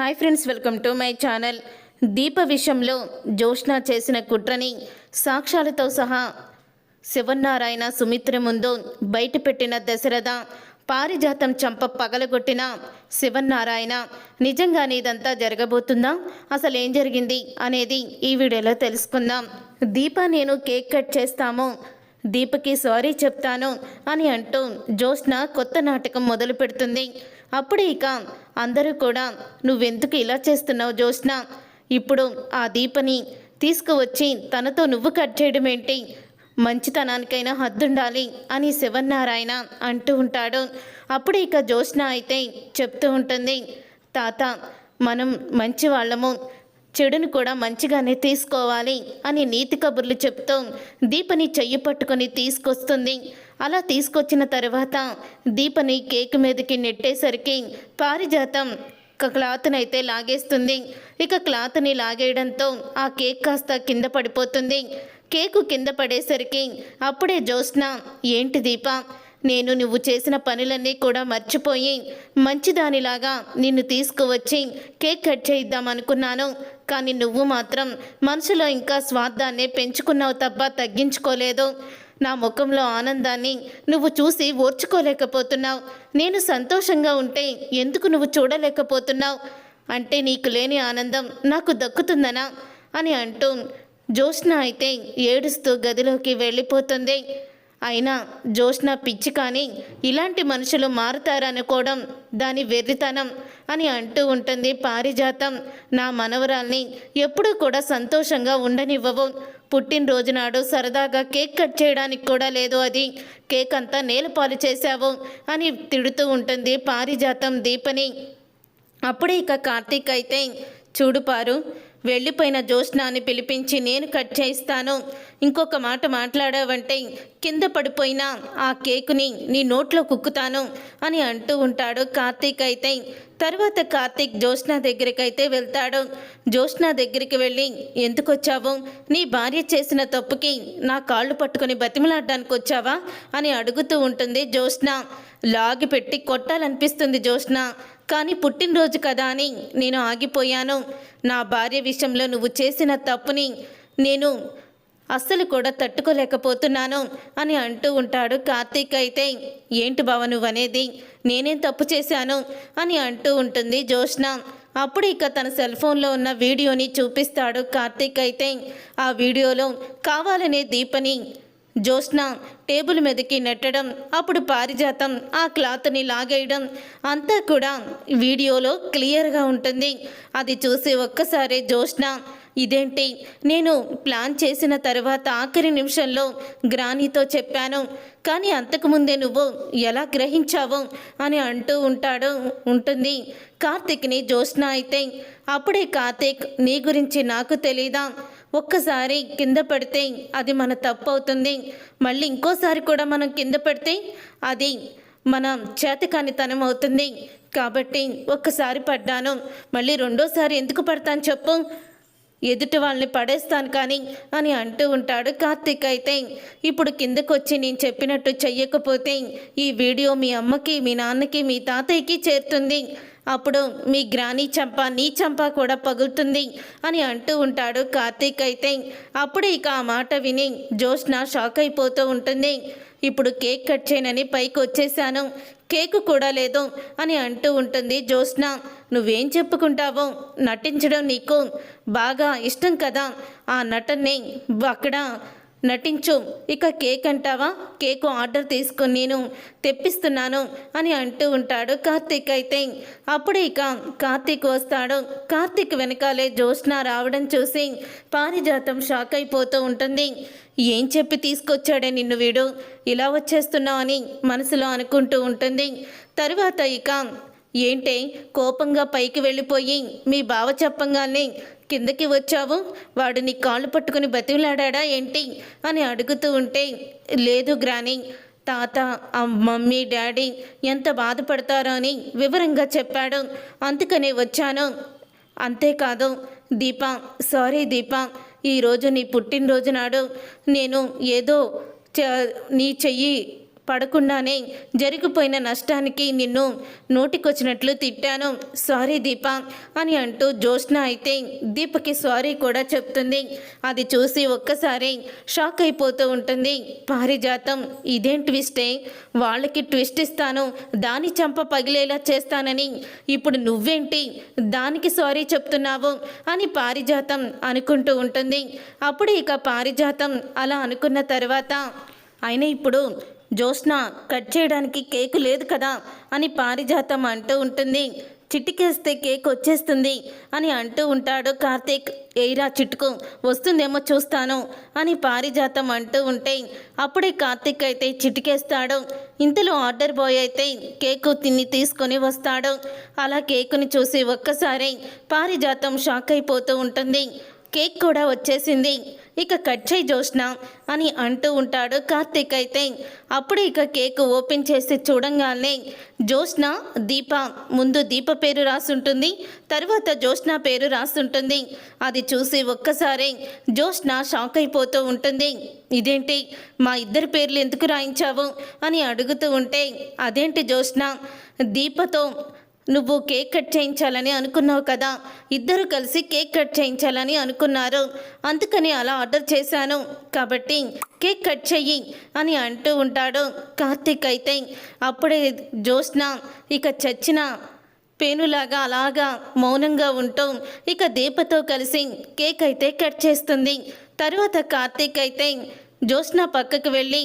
Hi friends welcome to my channel. Deepa విషయంలో జోష్ణ చేసిన కుట్రని సాక్ష్యాలతో సహా శివనారాయణ సుమిత్ర ముందు బయటపెట్టిన దశరథ పారిజాతం చంప పగలగొట్టిన శివనారాయణ నిజంగానే ఇదంతా జరగబోతుందా? అసలు ఏం జరిగింది? అనేది ఈ వీడియోలో తెలుసుకుందాం. దీప నేను కేక్ కట్ చేస్తాము. దీపకి సారీ చెప్తాను అని అంటూ జోష్న కొత్త నాటకం మొదలు పెడుతుంది అప్పుడు ఇక అందరూ కూడా నువ్వెందుకు ఇలా చేస్తున్నావు జోష్న ఇప్పుడు ఆ దీపని తీసుకువచ్చి తనతో నువ్వు కట్ చేయడం ఏంటి? మంచితనానికైనా హద్దుండాలి అని శివన్నారాయణ అంటూ ఉంటాడు. అప్పుడు ఇక జోష్న అయితే చెప్తూ ఉంటుంది తాత మనం మంచి వాళ్ళము. చెడును కూడా మంచిగానే తీసుకోవాలి అని నీతి కబుర్లు చెప్తూ దీపని చెయ్యి పట్టుకొని తీసుకొస్తుంది. అలా తీసుకొచ్చిన తర్వాత దీపని కేక్ మీదకి నెట్టేసరికి పారిజాతం ఒక క్లాత్ని అయితే లాగేస్తుంది. ఇక క్లాత్ని లాగేయడంతో ఆ కేక్ కాస్త కింద పడిపోతుంది. కేకు కింద పడేసరికి అప్పుడే జోస్న ఏంటి దీప? నేను నువ్వు చేసిన పనులన్నీ కూడా మర్చిపోయి మంచిదానిలాగా నిన్ను తీసుకువచ్చి కేక్ కట్ చేయిద్దాం అనుకున్నాను. కానీ నువ్వు మాత్రం మనసులో ఇంకా స్వార్థాన్ని పెంచుకున్నావు తప్ప తగ్గించుకోలేదు. నా ముఖంలో ఆనందాన్ని నువ్వు చూసి ఓర్చుకోలేకపోతున్నావు. నేను సంతోషంగా ఉంటే ఎందుకు నువ్వు చూడలేకపోతున్నావు? అంటే నీకు లేని ఆనందం నాకు దక్కుతుందనా? అని అంటూ జోష్న అయితే ఏడుస్తూ గదిలోకి వెళ్ళిపోతుంది. అయినా జోష్న పిచ్చి కానీ ఇలాంటి మనుషులు మారుతారనుకోవడం దాని వెర్రితనం అని అంటూ ఉంటుంది పారిజాతం. నా మనవరాల్ని ఎప్పుడూ కూడా సంతోషంగా ఉండనివ్వవు. పుట్టినరోజు నాడు సరదాగా కేక్ కట్ చేయడానికి కూడా లేదు అది. కేక్ అంతా నేలపాలు చేశావు అని తిడుతూ ఉంటుంది పారిజాతం దీపని. అప్పుడే ఇక కార్తీక్ అయితే చూడు పారు వెళ్ళిపోయిన జ్యోత్స్నాన్ని పిలిపించి నేను కట్ చేయిస్తాను. ఇంకొక మాట మాట్లాడావంటే కింద పడిపోయిన ఆ కేకుని నీ నోట్లో కుక్కుతాను అని అంటూ ఉంటాడు కార్తీక్ అయితే. తర్వాత కార్తీక్ జ్యోత్స్న దగ్గరికి అయితే వెళ్తాడు. జ్యోత్స్న దగ్గరికి వెళ్ళి ఎందుకు వచ్చావు నీ భార్య చేసిన తప్పుకి నా కాళ్ళు పట్టుకొని బతిమలాడడానికి వచ్చావా? అని అడుగుతూ ఉంటుంది జ్యోత్స్న. లాగి పెట్టి కొట్టాలనిపిస్తుంది జ్యోత్స్న. కానీ పుట్టినరోజు కదా అని నేను ఆగిపోయాను. నా భార్య విషయంలో నువ్వు చేసిన తప్పుని నేను అస్సలు కూడా తట్టుకోలేకపోతున్నాను అని అంటూ ఉంటాడు కార్తీక్ అయితే. ఏంటి బావ నువ్వనేది నేనేం తప్పు చేశాను? అని అంటూ ఉంటుంది జోష్న అప్పుడు ఇక తన సెల్ ఫోన్లో ఉన్న వీడియోని చూపిస్తాడు కార్తీక్ అయితే. ఆ వీడియోలో కావాలనే దీపని జ్యోత్స్న టేబుల్ మీదకి నెట్టడం అప్పుడు పారిజాతం ఆ క్లాత్ని లాగేయడం అంతా కూడా వీడియోలో క్లియర్గా ఉంటుంది. అది చూసి ఒక్కసారి జ్యోత్స్న ఇదేంటి? నేను ప్లాన్ చేసిన తర్వాత ఆఖరి నిమిషంలో గ్రానీతో చెప్పాను. కానీ అంతకుముందే నువ్వు ఎలా గ్రహించావు? అని అంటూ ఉంటాడు ఉంటుంది. కార్తీక్ని జ్యోత్స్న అయితే అప్పుడే కార్తీక్ నీ గురించి నాకు తెలీదా? ఒక్కసారి కింద పడితే అది మన తప్పు అవుతుంది మళ్ళీ ఇంకోసారి కూడా మనం కింద పడితే అది మన చేతకానితనం అవుతుంది. కాబట్టి ఒక్కసారి పడ్డాను. మళ్ళీ రెండోసారి ఎందుకు పడతాను చెప్పు? ఎదుటి వాళ్ళని పడేస్తాను కానీ అని అంటూ ఉంటాడు కార్తీక్ అయితే. ఇప్పుడు కిందకొచ్చి నేను చెప్పినట్టు చెయ్యకపోతే ఈ వీడియో మీ అమ్మకి మీ నాన్నకి మీ తాతయ్యకి చేరుతుంది. అప్పుడు మీ గ్రాని చంప నీ చంప కూడా పగులుతుంది అని అంటూ ఉంటాడు కార్తీక్ అయితే. అప్పుడు ఇక ఆ మాట విని జోష్న షాక్ అయిపోతూ ఉంటుంది. ఇప్పుడు కేక్ కట్ చేయనని పైకి వచ్చేసాను కేకు కూడా లేదు అని అంటూ ఉంటుంది జోష్న నువ్వేం చెప్పుకుంటావో? నటించడం నీకు బాగా ఇష్టం కదా. ఆ నటన్ని అక్కడ నటించు. ఇక కేక్ అంటావా? కేకు ఆర్డర్ తీసుకొని నేను తెప్పిస్తున్నాను అని అంటూ ఉంటాడు కార్తీక్ అయితే. అప్పుడు ఇక కార్తీక్ వస్తాడు. కార్తీక్ వెనకాలే జ్యోత్స్న రావడం చూసి పారిజాతం షాక్ అయిపోతూ ఉంటుంది. ఏం చెప్పి తీసుకొచ్చాడే నిన్ను వీడు? ఇలా వచ్చేస్తున్నావు అని మనసులో అనుకుంటూ ఉంటుంది. తరువాత ఇక ఏంటే? కోపంగా పైకి వెళ్ళిపోయి మీ బావ చెప్పంగానే కిందకి వచ్చావు? వాడు నీ కాళ్ళు పట్టుకుని బతిలాడా ఏంటి? అని అడుగుతూ ఉంటే లేదు గ్రాని తాత ఆ మమ్మీ డాడీ ఎంత బాధపడతారో అని వివరంగా చెప్పాడు. అందుకనే వచ్చాను. అంతేకాదు దీప సారీ దీప ఈరోజు నీ పుట్టినరోజు నాడు నేను ఏదో చ నీ చెయ్యి పడకుండానే జరిగిపోయిన నష్టానికి నిన్ను నోటికొచ్చినట్లు తిట్టాను. సారీ దీప అని అంటూ జ్యోత్స్న అయితే దీపకి సారీ కూడా చెప్తుంది. అది చూసి ఒక్కసారి షాక్ అయిపోతూ ఉంటుంది. పారిజాతం ఇదేం ట్విస్టే? వాళ్ళకి ట్విస్ట్ ఇస్తాను. దాని చంప పగిలేలా చేస్తానని. ఇప్పుడు నువ్వేంటి? దానికి సారీ చెప్తున్నావు అని పారిజాతం అనుకుంటూ ఉంటుంది. అప్పుడు ఇక పారిజాతం అలా అనుకున్న తర్వాత అయినా ఇప్పుడు జ్యోత్స్న కట్ చేయడానికి కేక్ లేదు కదా అని పారిజాతం అంటూ ఉంటుంది. చిటికేస్తే కేక్ వచ్చేస్తుంది అని అంటూ ఉంటాడు కార్తీక్. ఏయిరా చిటుకు వస్తుందేమో చూస్తాను అని పారిజాతం అంటూ ఉంటే అప్పుడే కార్తీక్ అయితే చిటికేస్తాడు. ఇంతలో ఆర్డర్ బాయ్ అయితే కేకు తిని తీసుకొని వస్తాడు. అలా కేకుని చూసి ఒక్కసారి పారిజాతం షాక్ అయిపోతూ ఉంటుంది. కేక్ కూడా వచ్చేసింది. ఇక కట్ చేయి జోష్న అని అంటూ ఉంటాడు కార్తీక్ అయితే. అప్పుడు ఇక కేక్ ఓపెన్ చేసి చూడంగానే జోష్న దీప ముందు దీప పేరు రాసుంటుంది తర్వాత జోష్న పేరు రాసుంటుంది. అది చూసి ఒక్కసారి జోష్న షాక్ అయిపోతూ ఉంటుంది. ఇదేంటి? మా ఇద్దరి పేర్లు ఎందుకు రాయించావు? అని అడుగుతూ ఉంటే అదేంటి జోష్న దీపతో నువ్వు కేక్ కట్ చేయించాలని అనుకున్నావు కదా. ఇద్దరు కలిసి కేక్ కట్ చేయించాలని అనుకున్నారు. అందుకని అలా ఆర్డర్ చేశాను. కాబట్టి కేక్ కట్ చెయ్యి అని అంటూ ఉంటాడు కార్తీక్ అయితే. అప్పుడే జ్యోత్స్న ఇక చచ్చిన పేనులాగా అలాగా మౌనంగా ఉంటూ ఇక దీపతో కలిసి కేక్ అయితే కట్ చేస్తుంది. తరువాత కార్తీక్ అయితే జ్యోత్స్న పక్కకు వెళ్ళి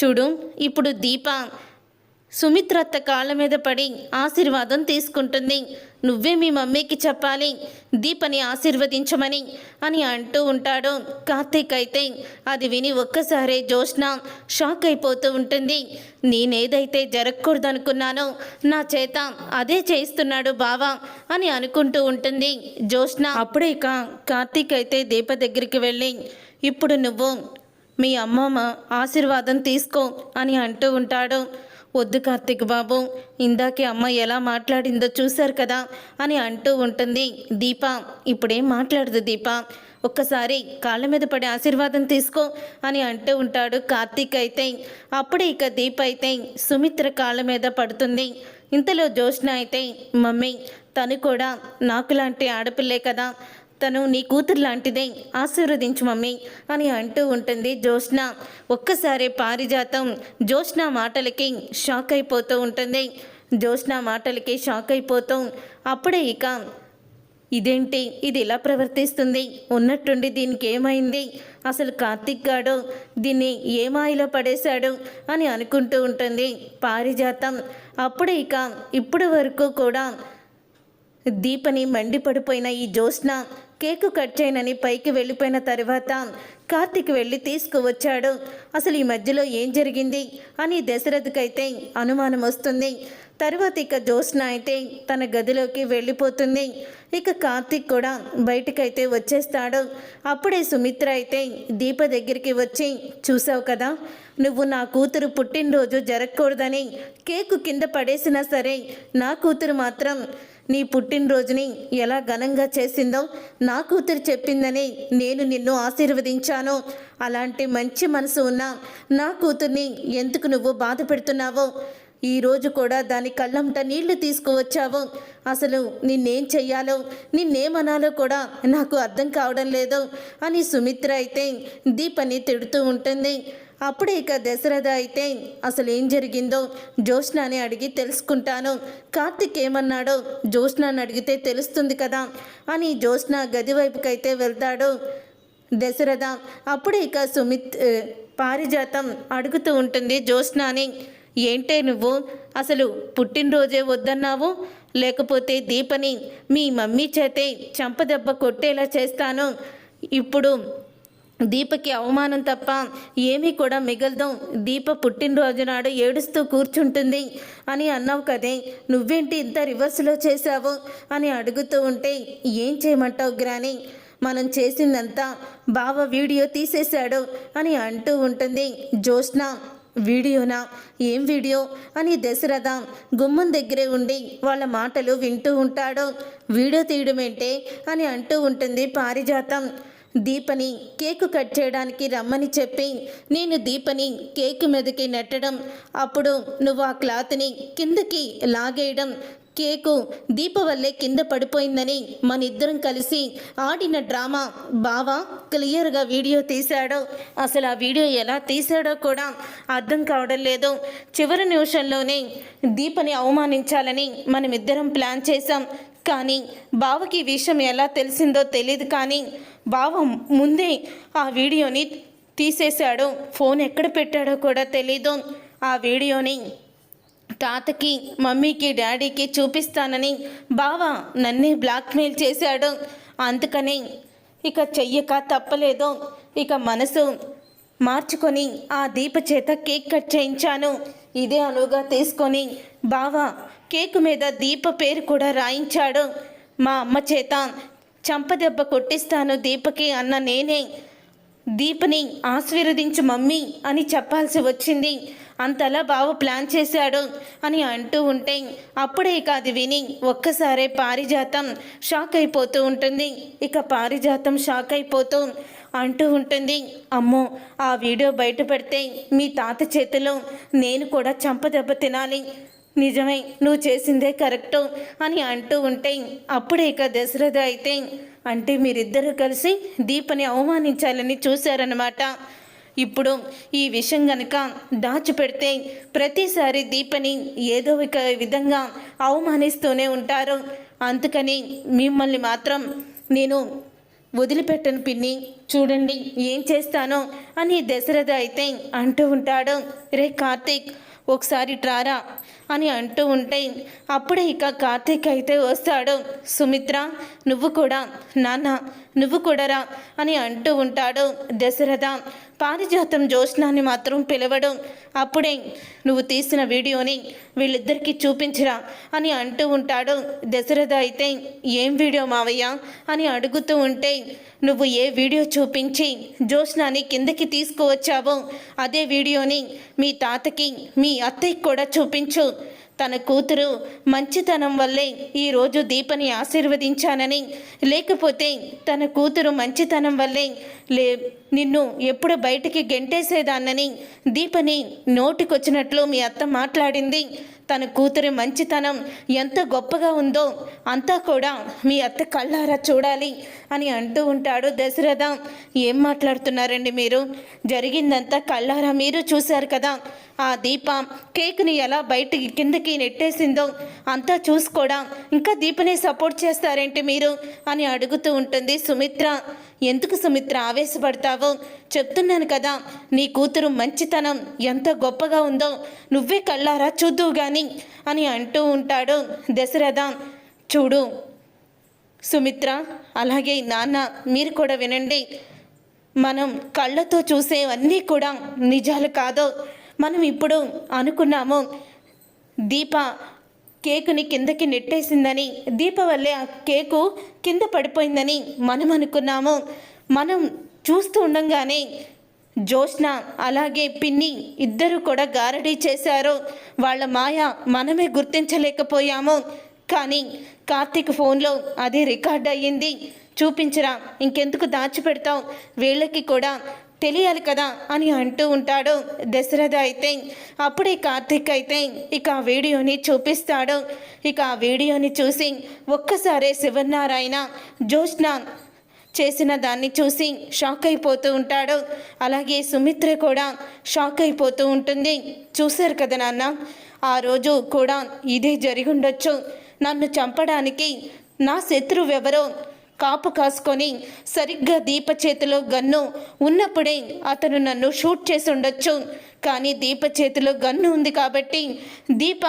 చూడు ఇప్పుడు దీప సుమిత్రత్త కాళ్ళ మీద పడి ఆశీర్వాదం తీసుకుంటుంది. నువ్వే మీ మమ్మీకి చెప్పాలి. దీపని ఆశీర్వదించమని అని అంటూ ఉంటాడు. కార్తీక్ అయితే అది విని ఒక్కసారే జోష్న షాక్ అయిపోతూ ఉంటుంది. నేనేదైతే జరగకూడదనుకున్నానో నా చేత అదే చేయిస్తున్నాడు బావా అని అనుకుంటూ ఉంటుంది జోష్న అప్పుడే ఇక కార్తీక్ అయితే దీప దగ్గరికి వెళ్ళి ఇప్పుడు నువ్వు మీ అమ్మమ్మ ఆశీర్వాదం తీసుకో అని అంటూ ఉంటాడు. వద్దు కార్తీక్ బాబు ఇందాకే అమ్మ ఎలా మాట్లాడిందో చూశారు కదా అని అంటూ ఉంటుంది దీప. ఇప్పుడేం మాట్లాడదు దీప. ఒక్కసారి కాళ్ళ మీద పడి ఆశీర్వాదం తీసుకో అని అంటూ ఉంటాడు కార్తీక్ అయితే. అప్పుడే ఇక దీప అయితే సుమిత్ర కాళ్ళ మీద పడుతుంది. ఇంతలో జోష్న అయితే మమ్మీ తను కూడా నాకు లాంటి ఆడపిల్లే కదా. తను నీ కూతురు లాంటిదే ఆశీర్వదించు మమ్మీ అని అంటూ ఉంటుంది జ్యోత్స్న. ఒక్కసారి పారిజాతం. జోష్న మాటలకి షాక్ అయిపోతూ ఉంటుంది. జోష్న మాటలకి షాక్ అయిపోతూ అప్పుడే ఇక ఇదేంటి? ఇది ఇలా ప్రవర్తిస్తుంది? ఉన్నట్టుండి దీనికి ఏమైంది? అసలు కార్తిక్ గాడు దీన్ని ఏ మాయలో పడేశాడు? అని అనుకుంటూ ఉంటుంది పారిజాతం. అప్పుడే ఇక ఇప్పటి వరకు కూడా దీపని మండిపడిపోయిన ఈ జ్యోత్స్న కేకు కట్ చేయనని పైకి వెళ్ళిపోయిన తర్వాత కార్తిక్ వెళ్ళి తీసుకువచ్చాడు. అసలు ఈ మధ్యలో ఏం జరిగింది? అని దశరథకైతే అనుమానం వస్తుంది. తర్వాత ఇక జ్యోత్స్న అయితే తన గదిలోకి వెళ్ళిపోతుంది. ఇక కార్తిక్ కూడా బయటకైతే వచ్చేస్తాడు. అప్పుడే సుమిత్ర అయితే దీప దగ్గరికి వచ్చి చూసావు కదా నువ్వు నా కూతురు పుట్టినరోజు జరగకూడదని కేకు కింద పడేసినా సరే నా కూతురు మాత్రం నీ పుట్టినరోజుని ఎలా ఘనంగా చేసిందో నా కూతురు చెప్పిందని నేను నిన్ను ఆశీర్వదించాను. అలాంటి మంచి మనసు ఉన్న నా కూతుర్ని ఎందుకు నువ్వు బాధ పెడుతున్నావో? ఈరోజు కూడా దాని కళ్ళంట నీళ్ళు తీసుకువచ్చావు. అసలు నిన్నేం చెయ్యాలో నిన్నేమనాలో కూడా నాకు అర్థం కావడం లేదు అని సుమిత్ర అయితే దీపని తిడుతూ ఉంటుంది. అప్పుడు ఇక దశరథ అయితే అసలు ఏం జరిగిందో జ్యోత్స్నాని అడిగి తెలుసుకుంటాను. కార్తిక్ ఏమన్నాడో జ్యోత్స్నాని అడిగితే తెలుస్తుంది కదా అని జ్యోష్ణ గది వైపుకైతే వెళ్తాడు. దశరథ అప్పుడు ఇక సుమిత్ పారిజాతం అడుగుతూ ఉంటుంది జ్యోత్స్నాని. ఏంటే నువ్వు? అసలు పుట్టినరోజే వద్దన్నావు? లేకపోతే దీపని మీ మమ్మీ చేతే చంపదెబ్బ కొట్టేలా చేస్తాను. ఇప్పుడు దీపకి అవమానం తప్ప ఏమీ కూడా మిగలదు. దీప పుట్టినరోజు నాడు ఏడుస్తూ కూర్చుంటుంది. అని అన్నావు కదే నువ్వేంటి ఇంత రివర్స్లో చేశావు? అని అడుగుతూ ఉంటే ఏం చేయమంటావు గ్రాని? మనం చేసిందంతా బావ వీడియో తీసేశాడు అని అంటూ ఉంటుంది. జ్యోత్స్న వీడియోనా? ఏం వీడియో? అని దశరథ గుమ్మం దగ్గరే ఉండి వాళ్ళ మాటలు వింటూ ఉంటాడు. వీడియో తీయడం ఏంటే అని అంటూ ఉంటుంది పారిజాతం. దీపని కేకు కట్ చేయడానికి రమ్మని చెప్పి నేను దీపని కేకు మీదకి నెట్టడం అప్పుడు నువ్వు ఆ క్లాత్ని కిందకి లాగేయడం కేకు దీప వల్లే కింద పడిపోయిందని మన ఇద్దరం కలిసి ఆడిన డ్రామా బావ క్లియర్గా వీడియో తీశాడో. అసలు ఆ వీడియో ఎలా తీశాడో కూడా అర్థం కావడం లేదు. చివరి నిమిషంలోనే దీపని అవమానించాలని మనమిద్దరం ప్లాన్ చేశాం. కానీ బావకి విషయం ఎలా తెలిసిందో తెలియదు కానీ బావ ముందే ఆ వీడియోని తీసేశాడు. ఫోన్ ఎక్కడ పెట్టాడో కూడా తెలీదు. ఆ వీడియోని తాతకి మమ్మీకి డాడీకి చూపిస్తానని బావ నన్నే బ్లాక్మెయిల్ చేశాడు. అందుకని ఇక చెయ్యక తప్పలేదు. ఇక మనసు మార్చుకొని ఆ దీప చేత కేక్ కట్ చేయించాను. ఇదే అనువుగా తీసుకొని బావ కేక్ మీద దీప పేరు కూడా రాయించాడు. మా అమ్మ చేత చంపదెబ్బ కొట్టిస్తాను దీపకి అన్న నేనే. దీపని ఆశీర్వదించు మమ్మీ అని చెప్పాల్సి వచ్చింది. అంతలా బావ ప్లాన్ చేశాడు అని అంటూ ఉంటే అప్పుడే ఇక అది విని ఒక్కసారే పారిజాతం షాక్ అయిపోతూ ఉంటుంది. ఇక పారిజాతం షాక్ అయిపోతూ అంటూ ఉంటుంది. అమ్మో ఆ వీడియో బయట పెడితే మీ తాత చేతిలో నేను కూడా చంపదెబ్బ తినాలి. నిజమే నువ్వు చేసిందే కరెక్టు అని అంటూ ఉంటే అప్పుడే ఇక దశరథ అయితే అంటే మీరిద్దరూ కలిసి దీపని అవమానించాలని చూశారనమాట ఇప్పుడు ఈ విషయం గనక దాచిపెడితే ప్రతిసారి దీపని ఏదో ఒక విధంగా అవమానిస్తూనే ఉంటారు. అందుకని మిమ్మల్ని మాత్రం నేను వదిలిపెట్టను పిన్ని చూడండి ఏం చేస్తానో అని దశరథ అయితే అంటూ ఉంటాడు. రే కార్తీక్ ఒకసారి ట్రారా అని అంటూ ఉంటే అప్పుడే ఇక కార్తీక్ అయితే వస్తాడు. సుమిత్ర నువ్వు కూడా నాన్న నువ్వు కూడా రా అని అంటూ ఉంటాడు దశరథ. పారిజాతం జ్యోత్స్నాన్ని మాత్రం పిలవడం. అప్పుడే నువ్వు తీసిన వీడియోని వీళ్ళిద్దరికీ చూపించరా అని అంటూ ఉంటాడు దశరథ అయితే. ఏం వీడియో మావయ్య? అని అడుగుతూ ఉంటే నువ్వు ఏ వీడియో చూపించి జ్యోత్స్నాని కిందకి తీసుకువచ్చావో అదే వీడియోని మీ తాతకి మీ అత్తయ్యకి కూడా చూపించు. తన కూతురు మంచితనం వల్లే ఈరోజు దీపని ఆశీర్వదించానని లేకపోతే తన కూతురు మంచితనం వల్లే లే నిన్ను ఎప్పుడు బయటికి గెంటేసేదాన్నని దీపని నోటికొచ్చినట్లు మీ అత్త మాట్లాడింది. తన కూతురి మంచితనం ఎంత గొప్పగా ఉందో అంతా కూడా మీ అత్త కళ్ళారా చూడాలి. అని అంటూ ఉంటాడు దశరథ. ఏం మాట్లాడుతున్నారండి మీరు? జరిగిందంతా కళ్ళారా? మీరు చూశారు కదా. ఆ దీప కేక్ని ఎలా బయటికి కిందకి నెట్టేసిందో అంతా చూసుకోవడం. ఇంకా దీపని సపోర్ట్ చేస్తారేంటి మీరు? అని అడుగుతూ ఉంటుంది సుమిత్ర. ఎందుకు సుమిత్ర ఆవేశపడతావో? చెప్తున్నాను కదా నీ కూతురు మంచితనం ఎంత గొప్పగా ఉందో నువ్వే కళ్ళారా చూద్దువు గాని అని అంటూ ఉంటాడు దశరథ. చూడు సుమిత్ర అలాగే నాన్న మీరు కూడా వినండి. మనం కళ్ళతో చూసేవన్నీ కూడా నిజాలు కాదు. మనం ఇప్పుడు అనుకున్నాము దీప కేకుని కిందకి నెట్టేసిందని దీప వల్లే ఆ కేకు కింద పడిపోయిందని మనం అనుకున్నాము. మనం చూస్తూ ఉండంగానే జోష్న అలాగే పిన్ని ఇద్దరు కూడా గారడీ చేశారు. వాళ్ళ మాయ మనమే గుర్తించలేకపోయాము. కానీ కార్తీక్ ఫోన్లో అది రికార్డ్ అయ్యింది. చూపించరా ఇంకెందుకు దాచిపెడతావు? వీళ్ళకి కూడా తెలియాలి కదా అని అంటూ ఉంటాడు దశరథ అయితే. అప్పుడే కార్తీక్ అయితే ఇక ఆ వీడియోని చూపిస్తాడు. ఇక ఆ వీడియోని చూసి ఒక్కసారే శివనారాయణ జోష్న చేసిన దాన్ని చూసి షాక్ అయిపోతూ ఉంటాడు. అలాగే సుమిత్ర కూడా షాక్ అయిపోతూ ఉంటుంది. చూశారు కదా నాన్న? ఆ రోజు కూడా ఇదే జరిగి ఉండొచ్చు. నన్ను చంపడానికి నా శత్రువు ఎవరో కాపు కాసుకొని సరిగ్గా దీప చేతిలో గన్ను ఉన్నప్పుడే అతను నన్ను షూట్ చేసి ఉండొచ్చు. కానీ దీప చేతిలో గన్ను ఉంది కాబట్టి దీప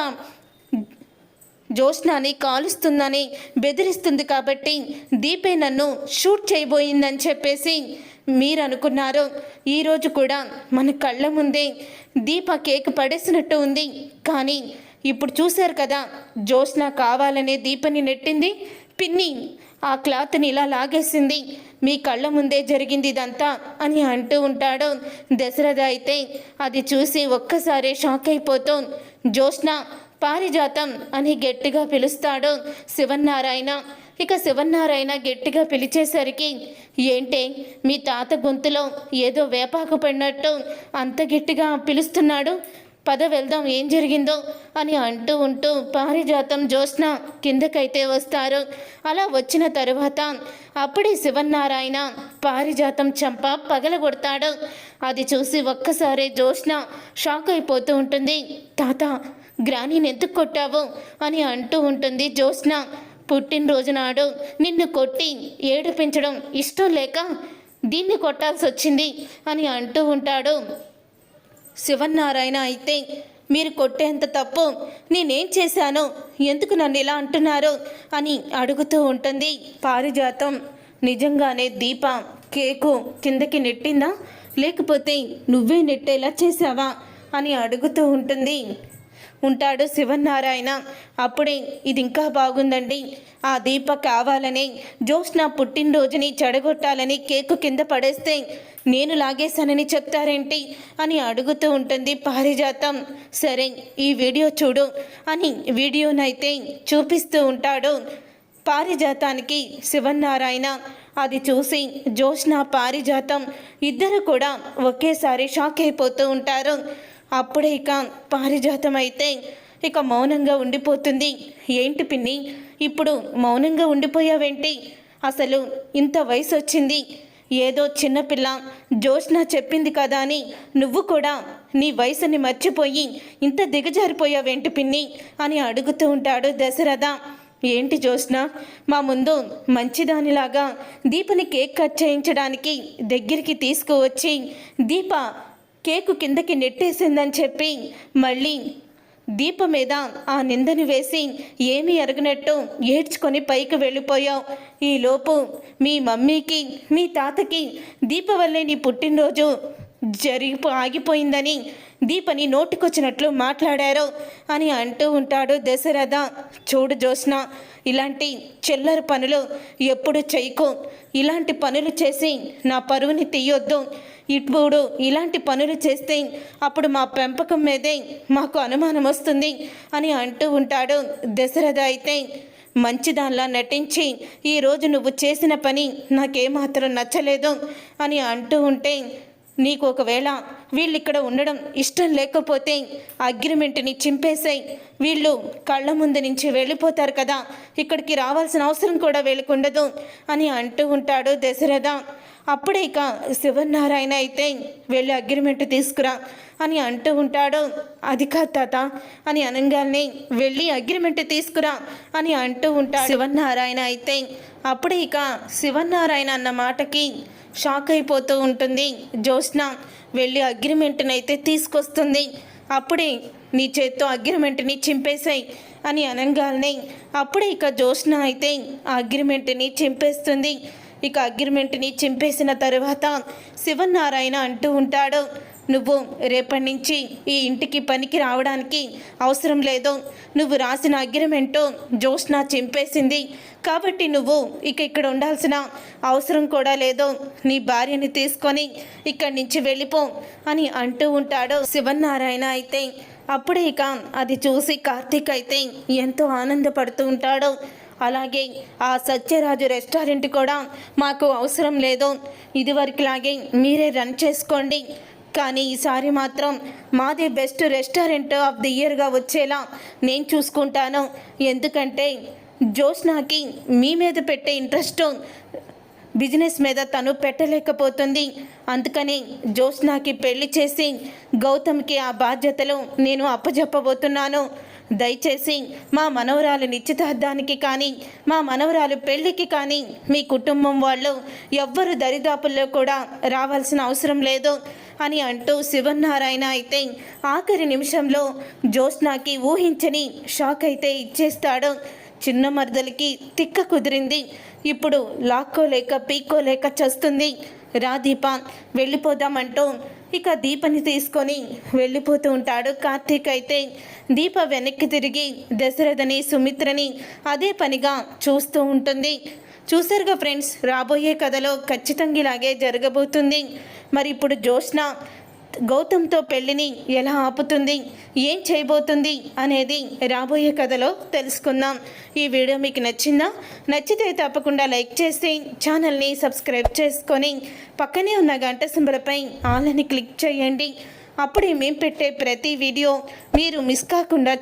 జ్యోత్స్నాని కాలుస్తుందని బెదిరిస్తుంది కాబట్టి దీపే నన్ను షూట్ చేయబోయిందని చెప్పేసి మీరు అనుకున్నారు ఈరోజు కూడా మన కళ్ళ ముందే దీప కేక్ పడేసినట్టు ఉంది. కానీ ఇప్పుడు చూశారు కదా జ్యోత్స్న కావాలనే దీపని నెట్టింది. పిన్ని ఆ క్లాత్ని ఇలా లాగేసింది. మీ కళ్ళ ముందే జరిగింది ఇదంతా అని అంటూ ఉంటాడు. దశరథ అయితే అది చూసి ఒక్కసారి షాక్ అయిపోతాం. జ్యోత్స్న పారిజాతం అని గట్టిగా పిలుస్తాడు శివన్నారాయణ. ఇక శివన్నారాయణ గట్టిగా పిలిచేసరికి ఏంటే మీ తాత గొంతులో ఏదో వేపాకు పడినట్టు అంత గట్టిగా పిలుస్తున్నాడు? పద వెళ్దాం ఏం జరిగిందో అని అంటూ ఉంటూ పారిజాతం జ్యోత్స్న కిందకైతే వస్తారు. అలా వచ్చిన తరువాత అప్పుడే శివన్నారాయణ పారిజాతం చంప పగలగొడతాడు. అది చూసి ఒక్కసారి జ్యోత్స్న షాక్ అయిపోతూ ఉంటుంది. తాత గ్రానీని ఎందుకు కొట్టావు? అని అంటూ ఉంటుంది జ్యోత్స్న. పుట్టినరోజు నాడు నిన్ను కొట్టి ఏడిపించడం ఇష్టం లేక దీన్ని కొట్టాల్సి వచ్చింది అని అంటూ ఉంటాడు. శివన్నారాయణ అయితే మీరు కొట్టేంత తప్పు నేనేం చేశాను? ఎందుకు నన్ను ఇలా అంటున్నారు? అని అడుగుతూ ఉంటుంది పారిజాతం. నిజంగానే దీప కేకు కిందకి నెట్టిందా? లేకపోతే నువ్వే నెట్టేలా చేసావా అని అడుగుతూ ఉంటుంది ఉంటాడు శివనారాయణ. అప్పుడే ఇది ఇంకా బాగుందండి. ఆ దీప కావాలని జోష్న పుట్టినరోజుని చెడగొట్టాలని కేకు కింద పడేస్తే నేను లాగేశానని చెప్తారేంటి? అని అడుగుతూ ఉంటుంది పారిజాతం. సరే ఈ వీడియో చూడు అని వీడియోనైతే చూపిస్తూ ఉంటాడు పారిజాతానికి శివనారాయణ. అది చూసి జోష్న పారిజాతం ఇద్దరు కూడా ఒకేసారి షాక్ అయిపోతూ ఉంటారు. అప్పుడే ఇక పారిజాతం అయితే ఇక మౌనంగా ఉండిపోతుంది. ఏంటి పిన్ని? ఇప్పుడు మౌనంగా ఉండిపోయావేంటి? అసలు ఇంత వయసు వచ్చింది ఏదో చిన్నపిల్ల జోష్న చెప్పింది కదా అని నువ్వు కూడా నీ వయసుని మర్చిపోయి ఇంత దిగజారిపోయావేంటి పిన్ని? అని అడుగుతూ ఉంటాడు దశరథ. ఏంటి జోష్న మా ముందు మంచిదానిలాగా దీపని కేక్ కట్ చేయించడానికి దగ్గరికి తీసుకువచ్చి దీప కేకు కిందకి నెట్టేసిందని చెప్పి మళ్ళీ దీప మీద ఆ నిందని వేసి ఏమీ అరగనట్టు ఏడ్చుకొని పైకి వెళ్ళిపోయావు. ఈలోపు మీ మమ్మీకి మీ తాతకి దీప వల్లే నీ పుట్టినరోజు జరిగిపో ఆగిపోయిందని దీపని నోటికొచ్చినట్లు మాట్లాడారు అని అంటూ ఉంటాడు దశరథ. చూడు జోస్న ఇలాంటి చిల్లర పనులు ఎప్పుడు చేయకు. ఇలాంటి పనులు చేసి నా పరువుని తీయొద్దు. ఇప్పుడు ఇలాంటి పనులు చేస్తే అప్పుడు మా పెంపకం మీదే మాకు అనుమానం వస్తుంది అని అంటూ ఉంటాడు దశరథ అయితే. మంచిదానిలా నటించి ఈరోజు నువ్వు చేసిన పని నాకేమాత్రం నచ్చలేదు అని అంటూ ఉంటే నీకు ఒకవేళ వీళ్ళు ఇక్కడ ఉండడం ఇష్టం లేకపోతే అగ్రిమెంట్ని చింపేసాయి. వీళ్ళు కళ్ళ ముందు నుంచి వెళ్ళిపోతారు కదా ఇక్కడికి రావాల్సిన అవసరం కూడా వీళ్ళకుండదు అని అంటూ ఉంటాడు దశరథ. అప్పుడే ఇక శివనారాయణ అయితే వెళ్ళి అగ్రిమెంట్ తీసుకురా అని అంటూ ఉంటాడు. అది కాదు తాత అని అనగానే వెళ్ళి అగ్రిమెంట్ తీసుకురా అని అంటూ ఉంటాడు. శివనారాయణ అయితే అప్పుడే ఇక శివనారాయణ అన్న మాటకి షాక్ అయిపోతూ ఉంటుంది. జ్యోత్స్న వెళ్ళి అగ్రిమెంట్ని అయితే తీసుకొస్తుంది. అప్పుడే నీ చేత్తో అగ్రిమెంట్ని చింపేశాయి అని అనగానే అప్పుడే ఇక జ్యోత్స్న అయితే ఆ అగ్రిమెంట్ని చింపేస్తుంది. ఇక అగ్రిమెంట్ని చింపేసిన తర్వాత శివనారాయణ అంటూ ఉంటాడు నువ్వు రేపటి నుంచి ఈ ఇంటికి పనికి రావడానికి అవసరం లేదు. నువ్వు రాసిన అగ్రిమెంటు జోష్న చింపేసింది. కాబట్టి నువ్వు ఇక ఇక్కడ ఉండాల్సిన అవసరం కూడా లేదు. నీ భార్యని తీసుకొని ఇక్కడి నుంచి వెళ్ళిపో అని అంటూ ఉంటాడు శివనారాయణ అయితే. అప్పుడే ఇక అది చూసి కార్తీక్ అయితే ఎంతో ఆనందపడుతూ ఉంటాడు. అలాగే ఆ సత్యరాజు రెస్టారెంట్ కూడా మాకు అవసరం లేదు. ఇదివరకులాగే మీరే రన్ చేసుకోండి. కానీ ఈసారి మాత్రం మాదే బెస్ట్ రెస్టారెంట్ ఆఫ్ ది ఇయర్గా వచ్చేలా నేను చూసుకుంటాను. ఎందుకంటే జోష్నాకి మీ మీద పెట్టే ఇంట్రెస్ట్ బిజినెస్ మీద తను పెట్టలేకపోతుంది. అందుకని జోష్నాకి పెళ్ళి చేసి గౌతమ్కి ఆ బాధ్యతలు నేను అప్పజెప్పబోతున్నాను. దయచేసి మా మనవరాలు నిశ్చితార్థానికి కానీ మా మనవరాలు పెళ్ళికి కానీ మీ కుటుంబం వాళ్ళు ఎవ్వరు దరిదాపుల్లో కూడా రావాల్సిన అవసరం లేదు అని అంటూ శివనారాయణ అయితే ఆఖరి నిమిషంలో జ్యోత్స్నాకి ఊహించని షాక్ అయితే ఇచ్చేస్తాడు. చిన్న మరదలికి తిక్క కుదిరింది. ఇప్పుడు లాక్కోలేక పీక్కోలేక చస్తుంది. రాదీప వెళ్ళిపోదామంటూ ఇక దీపని తీసుకొని వెళ్ళిపోతూ ఉంటాడు. కార్తీక్ అయితే దీప వెనక్కి తిరిగి దశరథని సుమిత్రని అదే పనిగా చూస్తూ ఉంటుంది. చూసారుగా ఫ్రెండ్స్ రాబోయే కథలో ఖచ్చితంగా ఇలాగే జరగబోతుంది. మరి ఇప్పుడు జోష్న గౌతమ్తో పెళ్ళిని ఎలా ఆపుతుంది ఏం చేయబోతుంది అనేది రాబోయే కథలో తెలుసుకుందాం. ఈ వీడియో మీకు నచ్చిందా? నచ్చితే తప్పకుండా లైక్ చేసి ఛానల్ని సబ్స్క్రైబ్ చేసుకొని పక్కనే ఉన్న గంట సింబలపై ఆలని క్లిక్ చేయండి. అప్పుడే మేము పెట్టే ప్రతి వీడియో మీరు మిస్ కాకుండా